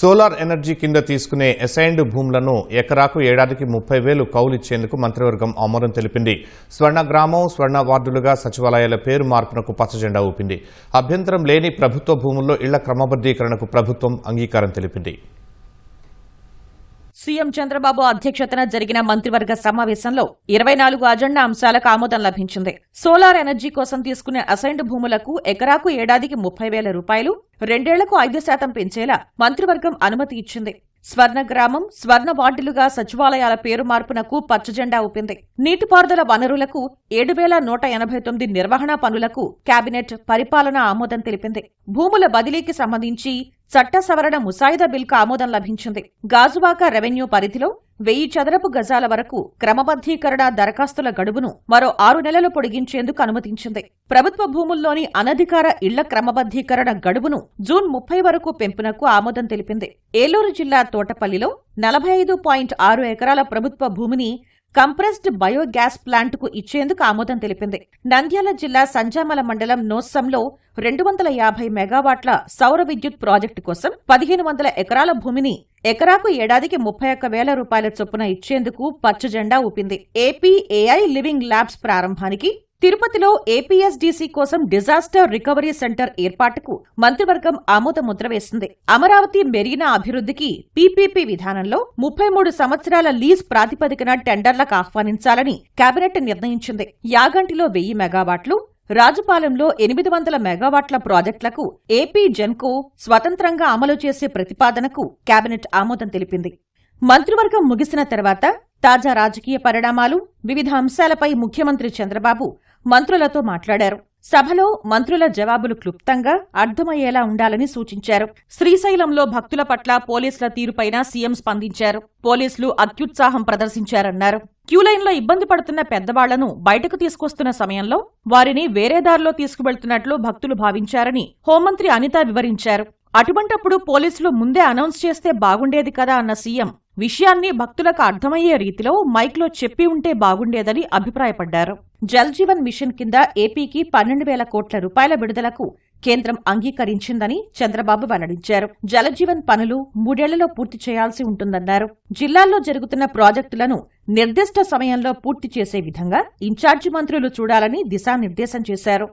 Solar energy కింద తీసుకునే assigned భూములను ఎకరాకు ఏడాదికి ముప్పై వేలు కౌలిచ్చేందుకు మంత్రివర్గం ఆమోదం తెలిపింది. స్వర్ణ గ్రామం స్వర్ణ వార్డులుగా సచివాలయాల పేరు మార్పునకు పచ్చజెండా ఊపింది. అభ్యంతరం లేని ప్రభుత్వ భూముల్లో ఇళ్ళ క్రమబద్దీకరణకు ప్రభుత్వం అంగీకారం తెలిపింది. సీఎం చంద్రబాబు అధ్యక్షతన జరిగిన మంత్రివర్గ సమావేశంలో ఇరవై నాలుగు అజెండా అంశాలకు ఆమోదం లభించింది. సోలార్ ఎనర్జీ కోసం తీసుకునే అసైన్డ్ భూములకు ఎకరాకు ఏడాదికి ముప్పై వేల రూపాయలు రెండేళ్ళకు ఐదు శాతం పెంచేలా మంత్రివర్గం అనుమతి ఇచ్చింది. స్వర్ణ గ్రామం స్వర్ణ వార్డులుగా సచివాలయాల పేరు మార్పునకు పచ్చజెండా ఊపింది. నీటిపారుదల వనరులకు ఏడు వేల నూట ఎనభై తొమ్మిది నిర్వహణ పనులకు కేబినెట్ పరిపాలన ఆమోదం తెలిపింది. భూముల బదిలీకి సంబంధించి చట్ట సవరణ ముసాయిదా బిల్కు ఆమోదం లభించింది. గాజువాక రెవెన్యూ పరిధిలో వెయ్యి చదరపు గజాల వరకు క్రమబద్దీకరణ దరఖాస్తుల గడువును మరో ఆరు నెలలు పొడిగించేందుకు అనుమతించింది. ప్రభుత్వ భూముల్లోని అనధికార ఇళ్ళ క్రమబద్దీకరణ గడువును జూన్ ముప్పై వరకు పెంపునకు ఆమోదం తెలిపింది. ఏలూరు జిల్లా తోటపల్లిలో నలభై ఐదు పాయింట్ ఆరు ఎకరాల ప్రభుత్వ భూమిని కంప్రెస్డ్ బయోగ్యాస్ ప్లాంట్కు ఇచ్చేందుకు ఆమోదం తెలిపింది. నంద్యాల జిల్లా సంజామల మండలం నోస్సంలో రెండు వందల యాభై మెగావాట్ల సౌర విద్యుత్ ప్రాజెక్టు కోసం పదిహేను వందల ఎకరాల భూమిని ఎకరాకు ఏడాదికి ముప్పై ఒక్క వేల రూపాయల చొప్పున ఇచ్చేందుకు పచ్చజెండా ఊపింది. ఏపీ ఏఐ లివింగ్ ల్యాబ్స్ ప్రారంభానికి తిరుపతిలో ఏపీఎస్డీసీ కోసం డిజాస్టర్ రికవరీ సెంటర్ ఏర్పాటుకు మంత్రివర్గం ఆమోద ముద్ర వేసింది. అమరావతి మెరీనా అభివృద్ధికి పీపీపీ విధానంలో ముప్పై మూడు సంవత్సరాల లీజ్ ప్రాతిపదికన టెండర్లకు ఆహ్వానించాలని కేబినెట్ నిర్ణయించింది. యాగంటిలో వెయ్యి మెగావాట్లు రాజుపాలెంలో ఎనిమిది వందల మెగావాట్ల ప్రాజెక్టులకు ఏపీ జెన్కో స్వతంత్రంగా అమలు చేసే ప్రతిపాదనకు కేబినెట్ ఆమోదం తెలిపింది. మంత్రివర్గం ముగిసిన తర్వాత తాజా రాజకీయ పరిణామాలు వివిధ అంశాలపై ముఖ్యమంత్రి చంద్రబాబు మంత్రులతో మాట్లాడారు. సభలో మంత్రుల జవాబులు క్లుప్తంగా అర్థమయ్యేలా ఉండాలని సూచించారు. శ్రీశైలంలో భక్తుల పట్ల పోలీసుల తీరుపైన సీఎం స్పందించారు. పోలీసులు అత్యుత్సాహం ప్రదర్శించారన్నారు. క్యూలైన్లో ఇబ్బంది పడుతున్న పెద్దవాళ్ళను బయటకు తీసుకొస్తున్న సమయంలో వారిని వేరే దారిలో తీసుకువెళ్తున్నట్లు భక్తులు భావించారని హోంమంత్రి అనిత వివరించారు. అటువంటప్పుడు పోలీసులు ముందే అనౌన్స్ చేస్తే బాగుండేది కదా అన్న సీఎం విషయాన్ని భక్తులకు అర్థమయ్యే రీతిలో మైక్లో చెప్పి ఉంటే బాగుండేదని అభిప్రాయపడ్డారు. జల్ జీవన్ మిషన్ కింద ఏపీకి పన్నెండు వేల కోట్ల రూపాయల విడుదలకు కేంద్రం అంగీకరించిందని చంద్రబాబు వెల్లడించారు. జలజీవన్ పనులు మూడేళ్ళలో పూర్తి చేయాల్సి ఉంటుందన్నారు. జిల్లాల్లో జరుగుతున్న ప్రాజెక్టులను నిర్దిష్ట సమయంలో పూర్తి చేసే విధంగా ఇన్ఛార్జి మంత్రులు చూడాలని దిశానిర్దేశం చేశారు.